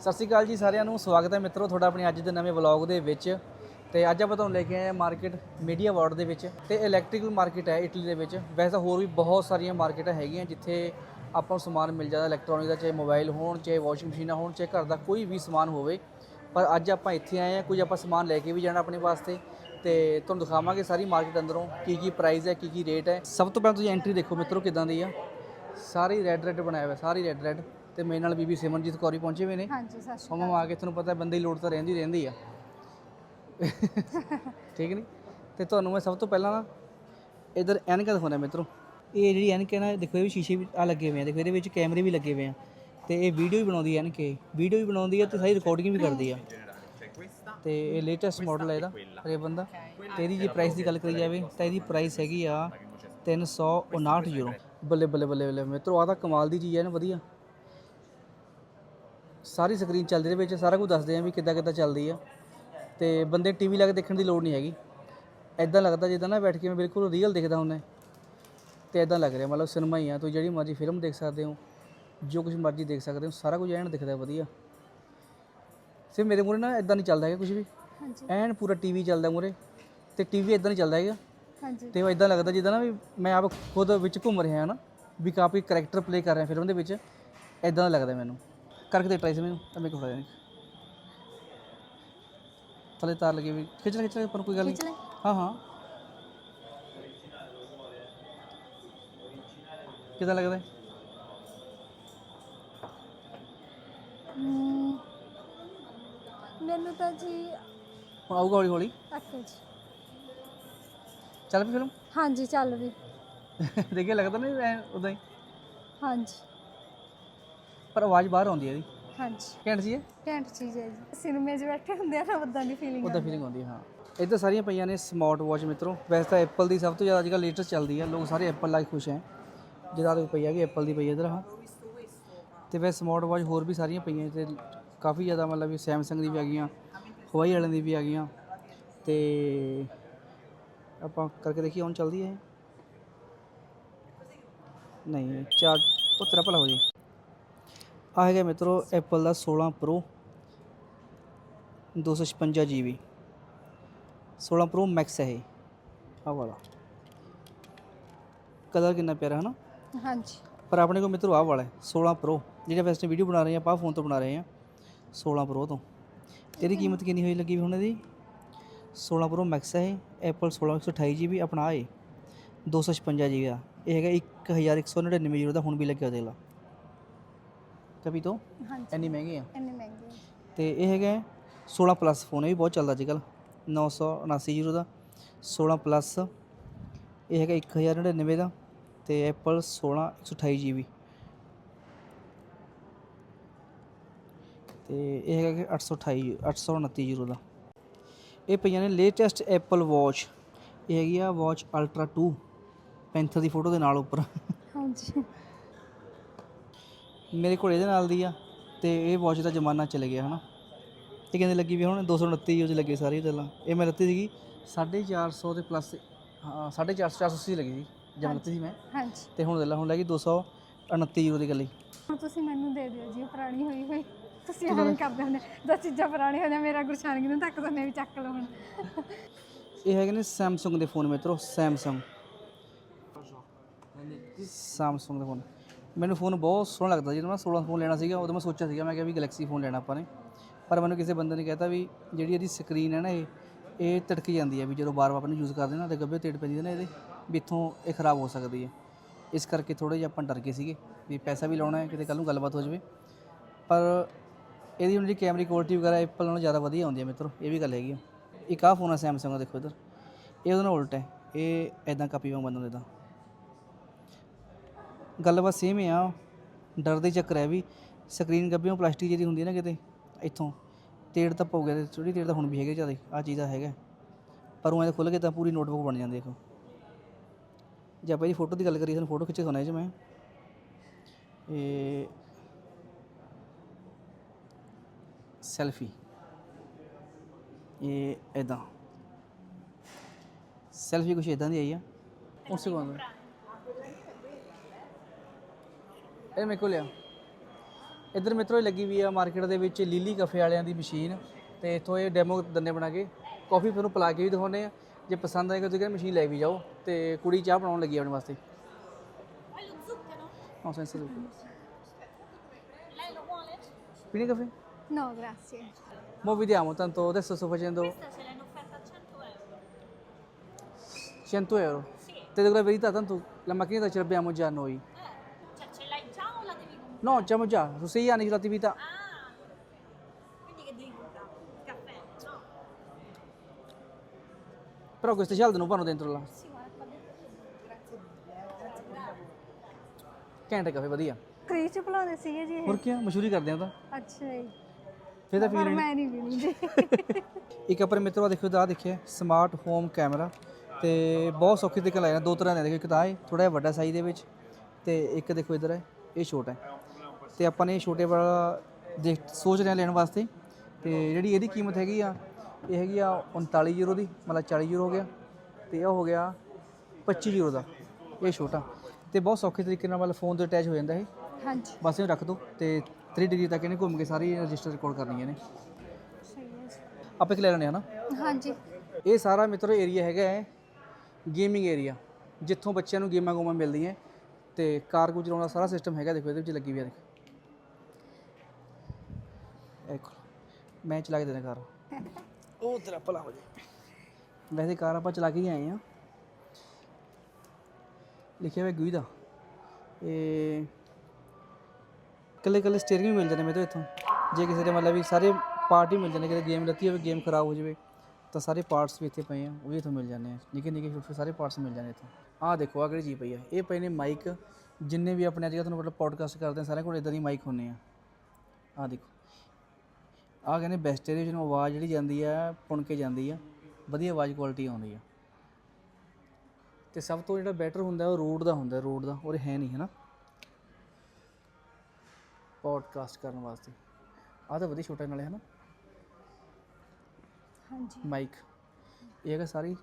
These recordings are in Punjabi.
ਸਤਿ ਸ਼੍ਰੀ ਅਕਾਲ ਜੀ ਸਾਰਿਆਂ ਨੂੰ, ਸਵਾਗਤ ਹੈ ਮਿੱਤਰੋ ਤੁਹਾਡਾ ਆਪਣੇ ਅੱਜ ਦੇ ਨਵੇਂ ਵਲੌਗ ਦੇ ਵਿੱਚ। ਤੇ ਅੱਜ ਆਪਾਂ ਤੁਹਾਨੂੰ ਲੈ ਕੇ ਆਏ ਹਾਂ ਮਾਰਕੀਟ ਮੀਡੀਆ ਵਾਰਡ ਦੇ ਵਿੱਚ ਤੇ ਇਲੈਕਟ੍ਰੀਕਲ ਮਾਰਕੀਟ ਹੈ ਇਟਲੀ ਦੇ ਵਿੱਚ। ਵੈਸੇ ਤਾਂ ਹੋਰ ਵੀ ਬਹੁਤ ਸਾਰੀਆਂ ਮਾਰਕੀਟਾਂ ਹੈਗੀਆਂ ਜਿੱਥੇ ਆਪਾਂ ਨੂੰ ਸਮਾਨ ਮਿਲ ਜਾਂਦਾ ਇਲੈਕਟ੍ਰੋਨਿਕ ਦਾ, ਚਾਹੇ ਮੋਬਾਈਲ ਹੋਣ, ਚਾਹੇ ਵਾਸ਼ਿੰਗ ਮਸ਼ੀਨਾਂ ਹੋਣ, ਚਾਹੇ ਘਰ ਦਾ ਕੋਈ ਵੀ ਸਮਾਨ ਹੋਵੇ। ਪਰ ਅੱਜ ਆਪਾਂ ਇੱਥੇ ਆਏ ਹਾਂ, ਕੁਝ ਆਪਾਂ ਸਮਾਨ ਲੈ ਕੇ ਵੀ ਜਾਣਾ ਆਪਣੇ ਵਾਸਤੇ। ਤੇ ਤੁਹਾਨੂੰ ਦਿਖਾਵਾਂਗੇ ਸਾਰੀ ਮਾਰਕੀਟ ਅੰਦਰੋਂ ਕੀ ਕੀ ਪ੍ਰਾਈਸ ਹੈ, ਕੀ ਕੀ ਰੇਟ ਹੈ। ਸਭ ਤੋਂ ਪਹਿਲਾਂ ਤੁਸੀਂ ਐਂਟਰੀ ਦੇਖੋ ਮਿੱਤਰੋ ਕਿਦਾਂ ਦੀ ਆ। ਸਾਰੀ ਰੈੱਡ ਰੈੱਡ ਬਣਾਇਆ ਹੋਇਆ, ਸਾਰੀ ਰੈੱਡ ਰੈੱਡ ਤੇ ਮੇਰੇ ਨਾਲ ਬੀਬੀ ਸਿਮਰਨਜੀਤ ਕੌਰੀ ਪਹੁੰਚੇ ਹੋਏ ਨੇ। ਹਾਂਜੀ ਸਤਿ ਸ਼੍ਰੀ ਮਮਾ ਆ ਕੇ ਤੁਹਾਨੂੰ ਪਤਾ ਬੰਦੇ ਦੀ ਲੋੜ ਤਾਂ ਰਹਿੰਦੀ ਰਹਿੰਦੀ ਆ। ਠੀਕ ਨਹੀਂ ਤੇ ਤੁਹਾਨੂੰ ਮੈਂ ਸਭ ਤੋਂ ਪਹਿਲਾਂ ਨਾ ਇਧਰ ਐਨਕਾਂ ਦਿਖਾਉਣਾ ਮਿੱਤਰੋ। ਇਹ ਜਿਹੜੀ ਐਨਕ ਹੈ ਨਾ ਦੇਖੋ ਇਹ ਵੀ ਸ਼ੀਸ਼ੇ ਵੀ ਆ ਲੱਗੇ ਹੋਏ ਆ। ਦੇਖੋ ਇਹਦੇ ਵਿੱਚ ਕੈਮਰੇ ਵੀ ਲੱਗੇ ਹੋਏ ਆ। ਤੇ ਇਹ ਵੀਡੀਓ ਵੀ ਬਣਾਉਂਦੀ ਐ ਐਨਕ ਵੀਡੀਓ ਵੀ ਬਣਾਉਂਦੀ ਆ ਤੇ ਸਾਰੀ ਰਿਕਾਰਡਿੰਗ ਵੀ ਕਰਦੀ ਆ। ਤੇ ਇਹ ਲੇਟੈਸਟ ਮਾਡਲ ਹੈ ਇਹਦਾ ਇਹ ਬੰਦਾ। ਤੇ ਇਹਦੀ ਜੇ ਪ੍ਰਾਈਸ ਦੀ ਗੱਲ ਕਰੀ ਜਾਵੇ ਤਾਂ ਇਹਦੀ ਪ੍ਰਾਈਸ ਹੈਗੀ ਆ 359 ਯੂਰੋ ਬੱਲੇ ਬੱਲੇ ਬੱਲੇ ਬੱਲੇ ਮਿੱਤਰੋ ਆ ਤਾਂ ਕਮਾਲ ਦੀ ਚੀਜ਼ ਹੈ ਨਾ ਵਧੀਆ। ਸਾਰੀ ਸਕਰੀਨ ਚੱਲਦੀ ਦੇ ਵਿੱਚ ਸਾਰਾ ਕੁਝ ਦੱਸਦੇ ਆ ਵੀ ਕਿੱਦਾਂ ਕਿੱਦਾਂ ਚੱਲਦੀ ਆ। ਤੇ ਬੰਦੇ ਟੀਵੀ ਲਾ ਕੇ ਦੇਖਣ ਦੀ ਲੋੜ ਨਹੀਂ ਹੈਗੀ। ਐਦਾਂ ਲੱਗਦਾ ਜਿੱਦਾਂ ਨਾ ਬੈਠ ਕੇ ਮੈਂ ਬਿਲਕੁਲ ਰੀਅਲ ਦਿਖਦਾ ਹੁੰਦਾ। ਤੇ ਐਦਾਂ ਲੱਗ ਰਿਹਾ ਮਤਲਬ ਸਿਨੇਮਾ ਹੀ ਆ ਤੁਸੀਂ ਜਿਹੜੀ ਮਰਜ਼ੀ ਫਿਲਮ ਦੇਖ ਸਕਦੇ ਹੋ ਜੋ ਕੁਝ ਮਰਜ਼ੀ ਦੇਖ ਸਕਦੇ ਹੋ ਸਾਰਾ ਕੁਝ ਐਨ ਦਿਖਦਾ ਵਧੀਆ। ਸਿਰ ਮੇਰੇ ਮੂਰੇ ਨਾ ਐਦਾਂ ਨਹੀਂ ਚੱਲਦਾ ਹੈਗਾ ਕੁਝ ਵੀ। ਹਾਂਜੀ। ਐਨ ਪੂਰਾ ਟੀਵੀ ਚੱਲਦਾ ਮੂਰੇ ਤੇ ਟੀਵੀ ਐਦਾਂ ਨਹੀਂ ਚੱਲਦਾ ਹੈਗਾ। ਹਾਂਜੀ। ਤੇ ਉਹ ਇਦਾਂ ਲੱਗਦਾ ਜਿੱਦਾਂ ਨਾ ਵੀ ਮੈਂ ਆਪ ਖੁਦ ਵਿੱਚ ਘੁੰਮ ਰਿਹਾ ਹਾਂ ਨਾ ਵੀ ਕਾਫੀ ਕਰੈਕਟਰ ਪਲੇ ਕਰ ਰਿਹਾ ਫਿਲਮ ਦੇ ਵਿੱਚ ਇਦਾਂ ਦਾ ਲੱਗਦਾ ਮੈਨੂੰ। ਕਰਕੇ ਤੇ ਟਰਾਈ ਸੀ ਮੈਨੂੰ ਤਾਂ ਮੇਰੇ ਕੋਲ ਹੋਇਆ ਨਹੀਂ ਥੱਲੇ ਤਾਰ ਲੱਗੀ ਵੀ ਖਿੱਚ ਲੈ ਖਿੱਚ ਲੈ ਪਰ ਕੋਈ ਗੱਲ ਨਹੀਂ ਖਿੱਚ ਲੈ। ਹਾਂ ਹਾਂ। ਕਿਦਾਂ ਲੱਗਦਾ? ਹੈ? ਹਮ, ਮੈਨੂੰ ਤਾਂ ਜੀ ਹੁਣ ਆਊਗਾ ਹੌਲੀ ਹੌਲੀ? ਅੱਛਾ ਜੀ। ਚੱਲ ਪਈ ਫਿਲਮ ਹਾਂਜੀ ਚੱਲ ਵੀ। ਦੇਖਿਆ ਲੱਗਦਾ ਨਹੀਂ ਐ ਉਦਾਂ ਹੀ? ਹਾਂਜੀ। ਪਰ ਆਵਾਜ਼ ਬਾਹਰ ਆਉਂਦੀ ਹੈ ਇਹਦੀ ਹਾਂਜੀ। ਘੈਂਟ ਸੀ ਇਹ ਘੈਂਟ ਚੀਜ਼ ਹੈ ਜੀ। ਸਿਨੇਮੇ 'ਚ ਬੈਠੇ ਹੁੰਦੇ ਆ ਨਾ ਉਦਾਂ ਦੀ ਫੀਲਿੰਗ ਉਹਦਾ ਫੀਲਿੰਗ ਆਉਂਦੀ ਹੈ ਹਾਂ। ਇੱਧਰ ਸਾਰੀਆਂ ਪਈਆਂ ਨੇ ਸਮਾਰਟ ਵਾਚ ਮਿੱਤਰੋ। ਵੈਸੇ ਤਾਂ ਐਪਲ ਦੀ ਸਭ ਤੋਂ ਜ਼ਿਆਦਾ ਅੱਜਕੱਲ ਲੇਟੈਸਟ ਚੱਲਦੀ ਹੈ ਲੋਕ ਸਾਰੇ ਐਪਲ ਲਾ ਕੇ ਖੁਸ਼ ਹੈ। ਜਿਹਦਾ ਤੇ ਪਈ ਹੈਗੀ ਐਪਲ ਦੀ ਪਈ ਇੱਧਰ ਹਾਂ। ਤੇ ਵੈਸੇ ਸਮਾਰਟ ਵਾਚ ਹੋਰ ਵੀ ਸਾਰੀਆਂ ਪਈਆਂ ਤੇ ਕਾਫੀ ਜ਼ਿਆਦਾ ਮਤਲਬ ਵੀ ਸੈਮਸੰਗ ਦੀ ਵੀ ਆ ਗਈਆਂ ਹਵਾਈ ਵਾਲਿਆਂ ਦੀ ਵੀ ਆ ਗਈਆਂ। ਤੇ ਆਪਾਂ ਕਰਕੇ ਦੇਖੀਏ ਹੁਣ ਚੱਲਦੀ ਹੈ ਇਹ? ਨਹੀਂ ਚਾਰ ਪੁੱਤਰਾ ਭਲਾ ਹੋ ਜੇ। ਆ ਹੈਗਾ ਮਿੱਤਰੋ ਐਪਲ ਦਾ 16 ਪ੍ਰੋ 256 GB 16 ਪ੍ਰੋ ਮੈਕਸ ਹੈ ਇਹ। ਆਹ ਵਾਲਾ। ਕਲਰ ਕਿੰਨਾ ਪਿਆਰਾ ਹੈ ਨਾ ਹਾਂਜੀ। ਪਰ ਆਪਣੇ ਕੋਲ ਮਿੱਤਰੋ ਆਹ ਵਾਲਾ ਹੈ 16 ਪ੍ਰੋ ਜਿਹੜਾ ਵੈਸਟ ਵੀਡੀਓ ਬਣਾ ਰਹੇ ਆ ਆਪਾਂ ਫੋਨ ਤੋਂ ਬਣਾ ਰਹੇ ਆ 16 ਪ੍ਰੋ ਤੋਂ। ਇਹਦੀ ਕੀਮਤ ਕਿੰਨੀ ਹੋਈ ਲੱਗੀ ਹੁਣ ਇਹਦੀ? 16 ਪ੍ਰੋ ਮੈਕਸ ਹੈ ਐਪਲ 16 128 GB ਆਪਣਾ ਹੈ 256 GB ਦਾ। ਇਹ ਹੈਗਾ 1199 ਯੂਰੋ ਦਾ ਹੁਣ ਵੀ ਲੱਗਿਆ ਉਹਦੇ ਲਾ ਕਭੀ ਤੋਂ? ਹਾਂਜੀ। ਇੰਨੀ ਮਹਿੰਗੀ ਆ? ਇੰਨੇ ਮਹਿੰਗੇ ਆ। ਤੇ ਇਹ ਹੈਗਾ 16 ਪਲੱਸ ਫੋਨ ਇਹ ਵੀ ਬਹੁਤ ਚੱਲਦਾ ਅੱਜਕੱਲ 979 ਯੂਰੋ ਦਾ 16 ਪਲੱਸ ਇਹ ਹੈਗਾ 1099 ਦਾ ਤੇ ਐਪਲ 16 128 GB ਤੇ ਇਹ ਹੈਗਾ ਕਿ 828 829 ਯੂਰੋ ਦਾ। ਇਹ ਪਈਆਂ ਨੇ ਲੇਟੈਸਟ ਐਪਲ ਵਾਚ ਇਹ ਹੈਗੀ ਆ ਵਾਚ ਅਲਟਰਾ 2 ਪੈਂਥਰ ਦੀ ਫੋਟੋ ਦੇ ਨਾਲ ਉੱਪਰ। ਹਾਂਜੀ। ਮੇਰੇ ਕੋਲ ਇਹਦੇ ਨਾਲ ਦੀ ਆ ਤੇ ਇਹ ਵਾਚ ਦਾ ਜ਼ਮਾਨਾ ਚਲੇ ਗਿਆ ਹਨਾ। ਇਹ ਕਹਿੰਦੇ ਲੱਗੀ ਵੀ ਹੁਣ 229 ਯੂਜ਼ ਲੱਗੇ ਸਾਰੀ ਗੱਲਾਂ ਇਹ ਮੈਂ ਲੱਤੀ ਸੀਗੀ 450 ਦੇ ਪਲੱਸ ਹਾਂ 450 480 ਲੱਗੀ ਸੀ ਜਦ ਲੱਤੀ ਸੀ ਮੈਂ। ਹਾਂਜੀ। ਤੇ ਹੁਣ ਲੈ ਹੁਣ ਲੱਗੀ 229 ਯੂਰੋ ਦੀ ਗੱਲੀ ਹੁਣ ਤੁਸੀਂ ਮੈਨੂੰ ਦੇ ਦਿਓ ਜੀ ਪੁਰਾਣੀ ਹੋਈ ਹੋਈ। ਤੁਸੀਂ ਐਵੇਂ ਕਰਦੇ ਹੁੰਦੇ ਦੋ ਚੀਜ਼ਾਂ ਪੁਰਾਣੀ ਹੋ ਜਾ ਮੇਰਾ ਗੁਰਸ਼ਾਨਗੀ ਨੂੰ ਤੱਕ ਤਾਂ ਵੀ ਚੱਕ ਲਓ ਹੁਣ। ਇਹ ਹੈਗੇ ਨੇ ਸੈਮਸੰਗ ਦੇ ਫੋਨ ਮਿੱਤਰੋ ਸੈਮਸੰਗ ਸੈਮਸੰਗ ਦੇ ਫੋਨ ਮੈਨੂੰ ਫੋਨ ਬਹੁਤ ਸੋਹਣਾ ਲੱਗਦਾ ਜਦੋਂ ਮੈਂ 16 ਫੋਨ ਲੈਣਾ ਸੀਗਾ, ਉਦੋਂ ਮੈਂ ਸੋਚਿਆ ਸੀਗਾ, ਮੈਂ ਕਿਹਾ ਵੀ ਗੈਲੈਕਸੀ ਫੋਨ ਲੈਣਾ ਆਪਾਂ ਨੇ। ਪਰ ਮੈਨੂੰ ਕਿਸੇ ਬੰਦੇ ਨੇ ਕਹਿਤਾ ਵੀ ਜਿਹੜੀ ਇਹਦੀ ਸਕਰੀਨ ਹੈ ਨਾ ਇਹ ਇਹ ਟਟਕ ਜਾਂਦੀ ਹੈ ਵੀ ਜਦੋਂ ਬਾਰ-ਬਾਰ ਆਪਾਂ ਨੂੰ ਯੂਜ਼ ਕਰਦੇ ਨਾ ਤੇ ਗੱਭੇ ਤੇੜ ਪੈਂਦੀ ਹੈ ਨਾ ਇਹਦੇ, ਵੀ ਇੱਥੋਂ ਇਹ ਖਰਾਬ ਹੋ ਸਕਦੀ ਹੈ। ਇਸ ਕਰਕੇ ਥੋੜੇ ਜਿਹਾ ਆਪਾਂ ਡਰ ਗਏ ਸੀਗੇ ਵੀ ਪੈਸਾ ਵੀ ਲਾਉਣਾ ਹੈ, ਕਿਤੇ ਕੱਲ ਨੂੰ ਗੱਲਬਾਤ ਹੋ ਜਾਵੇ। ਪਰ ਇਹਦੀ ਹੁਣ ਜਿਹੜੀ ਕੈਮਰੀ ਕੁਆਲਿਟੀ ਵਗੈਰਾ ਐਪਲ ਨਾਲੋਂ ਜ਼ਿਆਦਾ ਵਧੀਆ ਆਉਂਦੀ ਹੈ ਮਿੱਤਰੋ, ਇਹ ਵੀ ਗੱਲ ਹੈਗੀ ਆ। ਇੱਕ ਆਹ ਫੋਨ ਆ ਸੈਮਸੰਗ ਦਾ, ਦੇਖੋ ਇੱਧਰ। ਇਹ ਉਹਦੇ ਨਾਲ ਉਲਟ ਹੈ। ਇਹ ਐਦਾਂ ਕਾਪੀ ਵਾਂਗ ਬੰਦ ਹੁੰਦਾ ਗੱਲਬਾਤ ਸੇਮ ਹੀ ਆ। ਡਰ ਦੇ ਚੱਕਰ ਹੈ ਵੀ ਸਕਰੀਨ ਗੱਭਿਓਂ ਪਲਾਸਟਿਕ ਜਿਹੜੀ ਹੁੰਦੀ ਹੈ ਨਾ ਕਿਤੇ, ਇੱਥੋਂ। ਤੇੜ ਤਾਂ ਪਊ ਗਿਆ ਤੇ ਥੋੜੀ ਤੇੜ ਤਾਂ ਹੁਣ ਵੀ ਹੈਗੇ ਜ਼ਿਆਦਾ, ਆ ਚੀਜ਼ ਦਾ ਹੈਗਾ। ਪਰ ਉਹ ਐਂ ਖੁੱਲ ਕੇ ਤਾਂ ਪੂਰੀ ਨੋਟਬੁੱਕ ਬਣ ਜਾਂਦੀ ਦੇਖੋ। ਜੇ ਆਪਾਂ ਜੀ ਫੋਟੋ ਦੀ ਗੱਲ ਕਰੀਏ, ਤੁਹਾਨੂੰ ਫੋਟੋ ਖਿੱਚ ਕੇ ਸੁਣਾਇਆ ਜੀ ਮੈਂ। ਇਹ ਸੈਲਫੀ ਇਹ ਇਦਾਂ ਸੈਲਫੀ ਕੁਛ ਇਦਾਂ ਦੀ ਆਈ ਆ। ਉਸੇ ਸੈਕਿੰਡ ਇਹ ਮੇਰੇ ਕੋਲ ਆ ਇੱਧਰ ਮਿੱਤਰੋ ਇਹ ਲੱਗੀ ਵੀ ਆ ਮਾਰਕੀਟ ਦੇ ਵਿੱਚ ਲੀਲੀ ਕਫੇ ਵਾਲਿਆਂ ਦੀ ਮਸ਼ੀਨ ਤੇ ਇੱਥੋਂ ਇਹ ਡੈਮੋ ਦੰਨੇ ਬਣਾ ਕੇ ਕਾਫੀ ਤੁਹਾਨੂੰ ਪਿਲਾ ਕੇ ਵੀ ਦਿਖਾਉਂਦੇ ਆ ਜੇ ਪਸੰਦ ਆਏਗਾ ਤੁਸੀਂ ਕਹਿੰਦੇ ਮਸ਼ੀਨ ਲੈ ਵੀ ਜਾਓ ਤੇ ਕੁੜੀ ਚਾਹ ਬਣਾਉਣ ਲੱਗੀ ਆਪਣੇ ਵਾਸਤੇ ਹਾਂ ਸੈਂਸ Lei lo vuole? ਪੀਣੀ ਕਫੇ No, grazie. Mo vediamo, tanto adesso sto facendo Questa ce l'hai in offerta a 100 euro. 100 euro. Sì. Ti dico la verità, tanto la macchinetta ce l'abbiamo già noi. No, abbiamo già, sono 6 anni di attività. Ah, quindi che comprare? Caffè, no? Però queste cialde non vanno dentro là. Sì, guarda qua dentro. ਘੈਂਟ ਕਫੇ ਵਧੀਆ ਕਰੀ ਚ ਭਲਾਉਂਦੇ ਸੀਗੇ ਜੀ ਇਹ ਹੋਰ ਕੀ ਮਸ਼ਹੂਰੀ ਕਰਦੇ ਆ ਤਾਂ ਅੱਛਾ ਜੀ ਫੇਰ ਤਾਂ ਪਰ ਫੀਲ ਮੈਂ ਨਹੀਂ ਪੀਣੀ ਜੀ ਇੱਕ ਆਪਣੇ ਮਿੱਤਰਵਾ ਦੇਖੋ ਦਾ ਦੇਖਿਆ ਸਮਾਰਟ ਹੋਮ ਕੈਮਰਾ ਤੇ ਬਹੁਤ ਸੌਖੇ ਤਰੀਕੇ ਲਾਇਆ ਦੋ ਤਰ੍ਹਾਂ ਦੇ ਦੇਖੋ ਇੱਕ ਤਾਂ ਇਹ ਥੋੜਾ ਜਿਹਾ ਵੱਡਾ ਸਾਈਜ਼ ਦੇ ਵਿੱਚ ਤੇ ਇੱਕ ਦੇਖੋ ਇਧਰ ਹੈ ਇਹ ਛੋਟਾ ਹੈ ਤੇ ਆਪਾਂ ਨੇ ਇਹ ਛੋਟੇ ਵਾਲਾ ਦੇਖ ਸੋਚ ਰਹੇ ਹਾਂ ਲੈਣ ਵਾਸਤੇ। ਤੇ ਜਿਹੜੀ ਇਹਦੀ ਕੀਮਤ ਹੈਗੀ ਆ ਇਹ ਹੈਗੀ ਆ 39 ਯੂਰੋ ਦੀ ਮਤਲਬ 40 ਯੂਰੋ ਹੋ ਗਿਆ ਤੇ ਇਹ ਹੋ ਗਿਆ 25 ਯੂਰੋ ਦਾ। ਇਹ ਛੋਟਾ। ਤੇ ਬਹੁਤ ਸੌਖੇ ਤਰੀਕੇ ਨਾਲ ਮਤਲਬ ਫੋਨ ਤੇ ਅਟੈਚ ਹੋ ਜਾਂਦਾ ਇਹ। ਹਾਂਜੀ। ਬਸ ਇਹਨੂੰ ਰੱਖ ਦੋ ਤੇ 3 ਡਿਗਰੀ ਤੱਕ ਇਹਨੇ ਘੁੰਮ ਕੇ ਸਾਰੀ ਰਜਿਸਟਰ ਰਿਕਾਰਡ ਕਰਨੀ ਇਹਨੇ ਹੈ ਜੀ। ਆਪਾਂ ਇੱਕ ਲੈ ਲੈਣੇ ਹਨਾ ਹਾਂਜੀ। ਇਹ ਸਾਰਾ ਮਿੱਤਰੋ ਏਰੀਆ ਹੈਗਾ ਹੈ ਗੇਮਿੰਗ ਏਰੀਆ ਜਿੱਥੋਂ ਬੱਚਿਆਂ ਨੂੰ ਗੇਮਾਂ ਗੂਮਾਂ ਮਿਲਦੀਆਂ ਤੇ ਕਾਰ ਕੂ ਚਲਾਉਣ ਦਾ ਸਾਰਾ ਸਿਸਟਮ ਹੈਗਾ ਦੇਖੋ ਇਹਦੇ ਵਿੱਚ ਲੱਗੀ ਵੀ ਆ ਦੇਖੋ। ਦੇਖੋ ਮੈਂ ਚਲਾ ਕੇ ਦੇਣਾ ਕਾਰ। ਉਹ ਤੇਰਾ ਭਲਾ ਹੋ ਜਾਏ ਵੈਸੇ ਕਾਰ ਆਪਾਂ ਚਲਾ ਕੇ ਹੀ ਆਏ ਆ ਲਿਖਿਆ ਹੋਇਆ ਗੁਈ ਦਾ। ਇਹ ਕੱਲੇ ਕੱਲੇ ਸਟੀਅਰਿੰਗ ਵੀ ਮਿਲ ਜਾਂਦੇ ਮੇਰੇ ਤੋਂ ਇੱਥੋਂ। ਜੇ ਕਿਸੇ ਦੇ ਮਤਲਬ ਵੀ ਸਾਰੇ ਪਾਰਟ ਹੀ ਮਿਲ ਜਾਂਦੇ ਕਿਤੇ ਗੇਮ ਲੱਤੀ ਹੋਵੇ ਗੇਮ ਖਰਾਬ ਹੋ ਜਾਵੇ ਤਾਂ ਸਾਰੇ ਪਾਰਟਸ ਵੀ ਇੱਥੇ ਪਏ ਆ ਉਹ ਵੀ ਇੱਥੋਂ ਮਿਲ ਜਾਂਦੇ ਆ। ਨਿੱਕੇ ਨਿੱਕੇ ਛੋਟੇ ਸਾਰੇ ਪਾਰਟਸ ਮਿਲ ਜਾਂਦੇ ਇੱਥੋਂ। ਆਹ ਦੇਖੋ ਆਹ ਕਿਹੜੀ ਚੀਜ਼ ਪਈ ਆ। ਇਹ ਪਏ ਨੇ ਮਾਈਕ ਜਿੰਨੇ ਵੀ ਆਪਣੇ ਅੱਜ ਕੱਲ੍ਹ ਤੁਹਾਨੂੰ ਪਤਾ ਪੋਡਕਾਸਟ ਕਰਦੇ ਆ ਸਾਰਿਆਂ ਕੋਲ ਇਦਾਂ ਦੀ ਮਾਈਕ ਹੁੰਨੇ ਆ। ਆਹ ਦੇਖੋ। ਆਹ ਕਹਿੰਦੇ ਬੈਸਟ ਇਹਦੇ ਵਿੱਚ ਨੂੰ ਆਵਾਜ਼ ਜਿਹੜੀ ਜਾਂਦੀ ਆ ਪੁਣ ਕੇ ਜਾਂਦੀ ਆ। ਵਧੀਆ ਆਵਾਜ਼ ਕੁਆਲਿਟੀ ਆਉਂਦੀ ਆ। ਤੇ ਸਭ ਤੋਂ ਜਿਹੜਾ ਬੈਟਰ ਹੁੰਦਾ ਉਹ ਰੋਡ ਦਾ ਹੁੰਦਾ ਰੋਡ ਦਾ। ਔਰ ਹੈ ਨਹੀਂ ਹੈ ਨਾ? ਪੋਡਕਾਸਟ ਕਰਨ ਵਾਸਤੇ। ਆਹ ਤਾਂ ਵਧੀਆ ਛੋਟਾ ਨਾਲੇ ਹੈ ਨਾ? ਹਾਂਜੀ। ਮਾਈਕ ਇਹ ਹੈਗਾ ਸਾਰੀ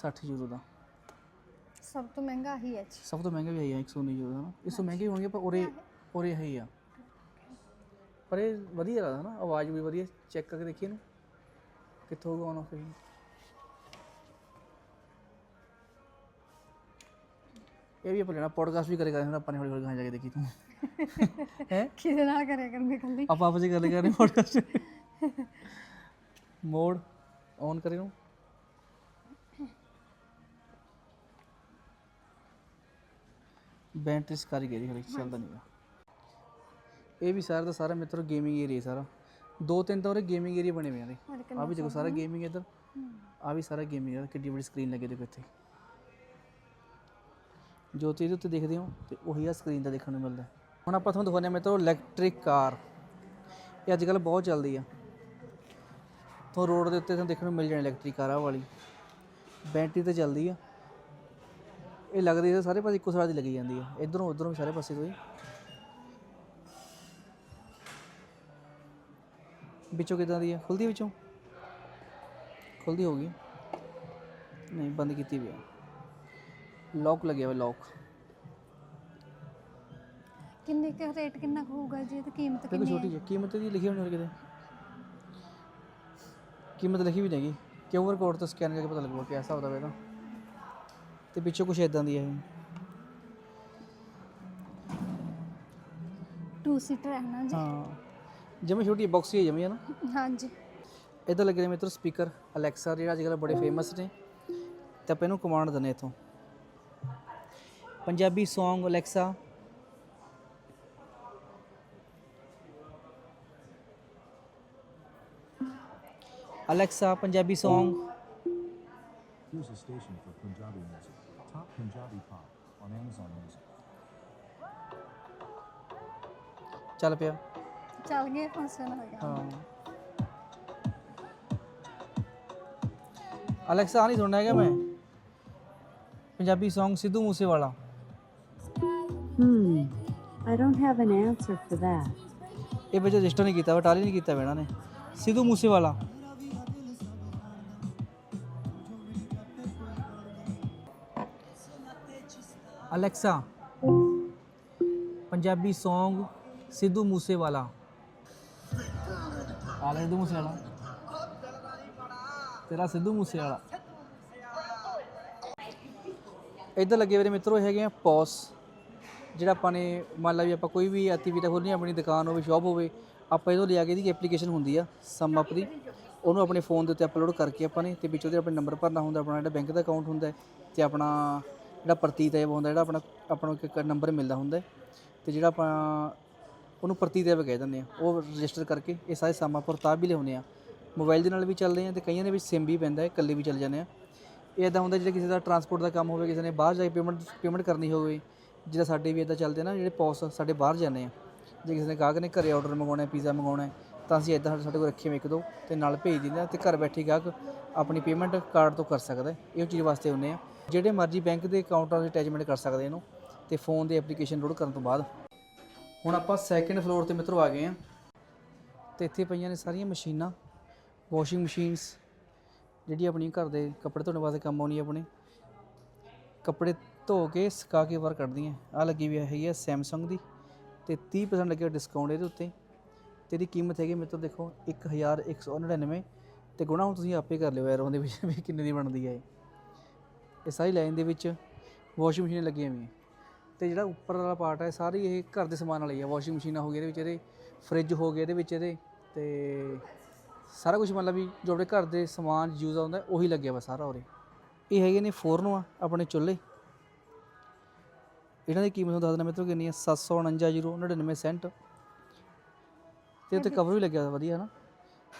60 ਯੂਰੋ ਦਾ। ਸਭ ਤੋਂ ਮਹਿੰਗਾ ਹੀ ਹੈ ਜੀ। ਸਭ ਤੋਂ ਮਹਿੰਗਾ ਵੀ ਹੈ 119 ਯੂਰੋ ਦਾ ਨਾ? ਇਸ ਤੋਂ ਮਹਿੰਗੇ ਹੋਣਗੇ ਪਰ ਉਰੇ ਉਰੇ ਹੈ ਹੀ ਆ। ਪਰ ਇਹ ਵਧੀਆ ਲੱਗਦਾ ਨਾ ਆਵਾਜ਼ ਵੀ ਵਧੀਆ ਚੈੱਕ ਕਰਕੇ ਦੇਖੀਏ ਨਾ ਕਿੱਥੋਂ ਆਨ ਆਫ ਇਹ ਵੀ ਆਪਾਂ ਲੈਣਾ ਪੋਡਕਾਸਟ ਵੀ ਕਰੇਗਾ ਹੁਣ ਆਪਾਂ ਨੇ ਹੌਲੀ ਹੌਲੀ ਗਾਂ ਜਾ ਕੇ ਦੇਖੀ ਤੂੰ। ਹੈ? ਕਿਹਦੇ ਨਾਲ ਕਰਿਆ ਕਰਨੀ ਕੱਲੀ? ਆਪਾਂ ਆਪਸ ਵਿੱਚ ਗੱਲ ਕਰ ਰਹੇ ਪੋਡਕਾਸਟ ਮੋਡ ਔਨ ਕਰੇ ਨੂੰ ਬੈਟਰੀ ਸਕਾਰੀ ਗਈ ਹਲੇ ਚੱਲਦਾ ਨਹੀਂਗਾ ਇਹ ਵੀ ਸਾਰਾ ਦਾ ਸਾਰਾ ਮਿੱਤਰੋ ਗੇਮਿੰਗ ਏਰੀਆ ਸਾਰਾ। ਦੋ ਤਿੰਨ ਤਾਂ ਉਰੇ ਗੇਮਿੰਗ ਏਰੀਆ ਬਣੇ ਹੋਏ ਆ ਆ ਵੀ ਦੇਖੋ ਸਾਰਾ ਗੇਮਿੰਗ ਇੱਧਰ। ਆ ਵੀ ਸਾਰਾ ਗੇਮਿੰਗ ਆ। ਕਿੱਡੀ ਵੱਡੀ ਸਕਰੀਨ ਲੱਗੇ ਦੇਖੋ ਇੱਥੇ। ਜੋ ਤੁਸੀਂ ਇਹਦੇ ਉੱਤੇ ਦੇਖਦੇ ਹੋ ਤੇ ਉਹੀ ਆ ਸਕਰੀਨ ਦਾ ਦੇਖਣ ਨੂੰ ਮਿਲਦਾ। ਹੁਣ ਆਪਾਂ ਤੁਹਾਨੂੰ ਦਿਖਾਉਂਦੇ ਹਾਂ ਮਿੱਤਰੋ ਇਲੈਕਟ੍ਰਿਕ ਕਾਰ ਇਹ ਅੱਜ ਕੱਲ੍ਹ ਬਹੁਤ ਚੱਲਦੀ ਆ। ਤੋਂ ਰੋਡ ਦੇ ਉੱਤੇ ਤੁਹਾਨੂੰ ਦੇਖਣ ਨੂੰ ਮਿਲ ਜਾਣੀ ਇਲੈਕਟ੍ਰਿਕ ਕਾਰ ਆ ਵਾਲੀ। ਬੈਟਰੀ ਤੇ ਚੱਲਦੀ ਆ। ਇਹ ਲੱਗਦੀ ਸਾਰੇ ਪਾਸੇ ਇੱਕੋ ਸਾਰ ਦੀ ਲੱਗੀ ਜਾਂਦੀ ਆ। ਇਧਰੋਂ ਉਧਰੋਂ ਸਾਰੇ ਪਾਸੇ ਤੋਂ ਹੀ। ਵਿੱਚੋਂ ਕਿਦਾਂ ਦੀ ਆ? ਖੁੱਲਦੀ ਵਿੱਚੋਂ? ਖੁੱਲਦੀ ਹੋਗੀ ਨਹੀਂ ਬੰਦ ਕੀਤੀ ਵੀ ਆ। ਲੌਕ ਲੱਗਿਆ ਹੋਇਆ ਲੌਕ ਕਿੰਨੇ ਕੁ ਰੇਟ ਕਿੰਨਾ ਕੁ ਹੋਊਗਾ ਜੀ? ਇਹਦੀ ਕੀਮਤ ਦੇਖੋ ਕਿੰਨੀ ਛੋਟੀ ਜਿਹੀ ਕੀਮਤ ਦੀ ਲਿਖੀ ਹੋਣੀ ਹੋਰ ਕਿਤੇ। ਕੀਮਤ ਲਿਖੀ ਵੀ ਨਹੀਂ ਕਿਊਆਰ ਕੋਡ ਤੋਂ ਸਕੈਨ ਕਰਕੇ ਪਤਾ ਲੱਗੂਗਾ ਕਿ ਐਸਾ ਹੁੰਦਾ ਇਹਦਾ। ਤੇ ਪਿੱਛੋਂ ਕੁਛ ਇਦਾਂ ਦੀ ਹੈ ਇਹ। ਟੂ ਸੀਟਰ ਹੈ ਨਾ ਜੀ? ਹਾਂ। ਜਿਵੇਂ ਛੋਟੀ ਬਾਕਸ ਹੀ ਹੈ ਜਿਵੇਂ ਹੈ ਨਾ? ਹਾਂਜੀ। ਇੱਧਰ ਲੱਗੇ ਨੇ ਮਿੱਤਰ ਸਪੀਕਰ ਅਲੈਕਸਾ ਜਿਹੜਾ ਅੱਜ ਕੱਲ੍ਹ ਬੜੇ ਫੇਮਸ ਨੇ। ਤੇ ਆਪਾਂ ਇਹਨੂੰ ਕਮਾਂਡ ਦਿੰਦੇ ਇੱਥੋਂ। Punjabi Song Alexa Alexa Punjabi Song Here's a station for Punjabi music. Top Punjabi pop on Amazon Music. ਚੱਲ ਪਿਆ। ਚੱਲ ਗਏ ਫੰਕਸ਼ਨ ਹੋ ਗਿਆ ਹਾਂ ਅਲੈਕਸਾ ਨਹੀਂ ਸੁਣਨਾ ਹੈਗਾ ਮੈਂ? Punjabi Song Sidhu Moosewala. Hmm, I don't have an answer for that. ਇਹ ਵਿੱਚ ਰਜਿਸਟਰ ਨਹੀਂ ਕੀਤਾ ਵਟਾਲੀ ਨਹੀਂ ਕੀਤਾ ਇਹਨਾਂ ਨੇ। Sidhu Moosewala. Alexa Punjabi Song Sidhu Moosewala. ਆ ਲੈ ਸਿੱਧੂ ਮੂਸੇਵਾਲਾ। ਤੇਰਾ ਸਿੱਧੂ ਮੂਸੇਵਾਲਾ। ਇੱਧਰ ਲੱਗੇ ਵੀਰੇ ਮਿੱਤਰੋ ਹੈਗੇ ਆ ਪੌਸ। ਜਿਹੜਾ ਆਪਾਂ ਨੇ ਮੰਨ ਲਾ ਵੀ ਆਪਾਂ ਕੋਈ ਵੀ ਐਕਟੀਵਿਟੀ ਖੋਲ੍ਹਣੀ ਆਪਣੀ ਦੁਕਾਨ ਹੋਵੇ ਸ਼ਾਪ ਹੋਵੇ ਆਪਾਂ ਇਹਦੋਂ ਲਿਆ ਕੇ ਇਹਦੀ ਐਪਲੀਕੇਸ਼ਨ ਹੁੰਦੀ ਆ ਸਮ ਅਪ ਦੀ। ਉਹਨੂੰ ਆਪਣੇ ਫੋਨ ਦੇ ਉੱਤੇ ਅਪਲੋਡ ਕਰਕੇ ਆਪਾਂ ਨੇ ਤੇ ਵਿੱਚ ਉਹਦੇ ਆਪਣੇ ਨੰਬਰ ਭਰਨਾ ਹੁੰਦਾ ਆਪਣਾ ਜਿਹੜਾ ਬੈਂਕ ਦਾ ਅਕਾਊਂਟ ਹੁੰਦਾ ਹੈ, ਤੇ ਆਪਣਾ ਜਿਹੜਾ ਪ੍ਰਤੀਤ ਹੈ ਹੁੰਦਾ ਜਿਹੜਾ ਆਪਣਾ ਆਪਾਂ ਨੂੰ ਇੱਕ ਨੰਬਰ ਮਿਲਦਾ ਹੁੰਦਾ ਹੈ, ਤੇ ਜਿਹੜਾ ਆਪਾਂ ਉਹਨੂੰ ਪ੍ਰਤੀ ਪ੍ਰਤੀਦੇਵ ਕਹਿ ਦਿੰਦੇ ਆ ਉਹ ਰਜਿਸਟਰ ਕਰਕੇ ਇਹ ਸਾਰੇ ਸਮ ਅਪ ਪ੍ਰਤਾਪ ਵੀ ਲਿਆਉਂਦੇ ਆ ਮੋਬਾਈਲ ਦੇ ਨਾਲ ਵੀ ਚੱਲਦੇ ਆ ਤੇ ਕਈਆਂ ਦੇ ਵਿੱਚ ਸਿਮ ਵੀ ਪੈਂਦਾ ਹੈ ਇਕੱਲੇ ਵੀ ਚੱਲ ਜਾਂਦੇ ਆ ਇਹ ਇਦਾਂ ਹੁੰਦਾ ਜਿਹੜਾ ਕਿਸੇ ਦਾ ਟਰਾਂਸਪੋਰਟ ਦਾ ਕੰਮ ਹੋਵੇ ਕਿਸੇ ਨੇ ਬਾਹਰ ਜਾ ਕੇ ਪੇਮੈਂਟ ਪੇਮੈਂਟ ਕਰਨੀ ਹੋਵੇ ਜਿਹੜਾ ਸਾਡੇ ਵੀ ਇਦਾਂ ਚੱਲਦੇ ਨਾ ਜਿਹੜੇ ਪੌਸ ਸਾਡੇ ਬਾਹਰ ਜਾਂਦੇ ਆ। ਜੇ ਕਿਸੇ ਨੇ ਗਾਹਕ ਨੇ ਘਰੇ ਆਰਡਰ ਮੰਗਾਉਣਾ ਪੀਜ਼ਾ ਮੰਗਾਉਣਾ ਹੈ, ਤਾਂ ਅਸੀਂ ਇਦਾਂ ਸਾਡੇ ਕੋਲ ਰੱਖੇ ਇੱਕ ਦੋ ਤੇ ਨਾਲ ਭੇਜ ਦਿੰਦੇ ਆ ਤੇ ਘਰ ਬੈਠੇ ਗਾਹਕ ਆਪਣੀ ਪੇਮੈਂਟ ਕਾਰਡ ਤੋਂ ਕਰ ਸਕਦਾ ਇਹ ਚੀਜ਼ ਵਾਸਤੇ ਹੁੰਦੇ ਆ। ਜਿਹੜੇ ਮਰਜ਼ੀ ਬੈਂਕ ਦੇ ਅਕਾਊਂਟਾਂ ਦੇ ਅਟੈਚਮੈਂਟ ਕਰ ਸਕਦੇ ਇਹਨੂੰ ਤੇ ਫੋਨ ਦੀ ਐਪਲੀਕੇਸ਼ਨ ਲੋਡ ਕਰਨ ਤੋਂ ਬਾਅਦ। ਹੁਣ ਆਪਾਂ ਸੈਕਿੰਡ ਫਲੋਰ ਤੇ ਮਿੱਤਰੋ ਆ ਗਏ ਆ ਤੇ ਇੱਥੇ ਪਈਆਂ ਨੇ ਸਾਰੀਆਂ ਮਸ਼ੀਨਾਂ ਵਾਸ਼ਿੰਗ ਮਸ਼ੀਨਸ ਜਿਹੜੀ ਆਪਣੀ ਘਰ ਦੇ ਕੱਪੜੇ ਧੋਣ ਵਾਸਤੇ ਕੰਮ ਆਉਣੀ ਆਪਣੇ। ਕੱਪੜੇ ਧੋ ਕੇ, ਸੁਕਾ ਕੇ ਬਾਹਰ ਕੱਢਦੀਆਂ ਆ ਲੱਗੀ ਵੀ ਹੈਗੀ ਆ ਸੈਮਸੰਗ ਦੀ ਤੇ 30% ਲੱਗਿਆ ਡਿਸਕਾਊਂਟ ਇਹਦੇ ਉੱਤੇ। ਤੇ ਇਹਦੀ ਕੀਮਤ ਹੈਗੀ ਮੇਰੇ ਤੋਂ ਦੇਖੋ 1199 ਤੇ ਗੁਣਾ ਹੁਣ ਤੁਸੀਂ ਆਪੇ ਕਰ ਲਿਓ ਯਾਰ, ਉਹਦੇ ਵਿੱਚ ਵੀ ਕਿੰਨੇ ਦੀ ਬਣਦੀ ਹੈ ਇਹ। ਸਾਰੀ ਲਾਈਨ ਦੇ ਵਿੱਚ ਵਾਸ਼ਿੰਗ ਮਸ਼ੀਨਾਂ ਲੱਗੀਆਂ ਹੋਈਆਂ। ਤੇ ਜਿਹੜਾ ਉੱਪਰ ਵਾਲਾ ਪਾਰਟ ਹੈ ਸਾਰੀ ਇਹ ਘਰ ਦੇ ਸਮਾਨ ਵਾਲੀ ਹੈ। ਵਾਸ਼ਿੰਗ ਮਸ਼ੀਨਾਂ ਹੋ ਗਈ ਇਹਦੇ ਵਿੱਚ ਇਹਦੇ ਫ੍ਰਿਜ ਹੋ ਗਿਆ ਇਹਦੇ ਵਿੱਚ ਇਹਦੇ ਤੇ ਸਾਰਾ ਕੁਝ ਮਤਲਬ ਵੀ ਜੋ ਆਪਣੇ ਘਰ ਦੇ ਸਮਾਨ ਯੂਜ਼ ਆਉਂਦਾ ਉਹੀ ਲੱਗਿਆ ਵਾ ਸਾਰਾ ਉਰੇ। ਇਹ ਹੈਗੇ ਨੇ ਫੋਰਨ ਆ ਆਪਣੇ ਚੁੱਲ੍ਹੇ। ਇਹਨਾਂ ਦੀ ਕੀਮਤ ਤੁਹਾਨੂੰ ਦੱਸ ਦਿੰਦਾ ਤੋਂ ਕਿੰਨੀ ਹੈ 749 ਸੈਂਟ ਤੇ ਉੱਤੇ ਕਵਰ ਵੀ ਲੱਗਿਆ ਵਧੀਆ ਨਾ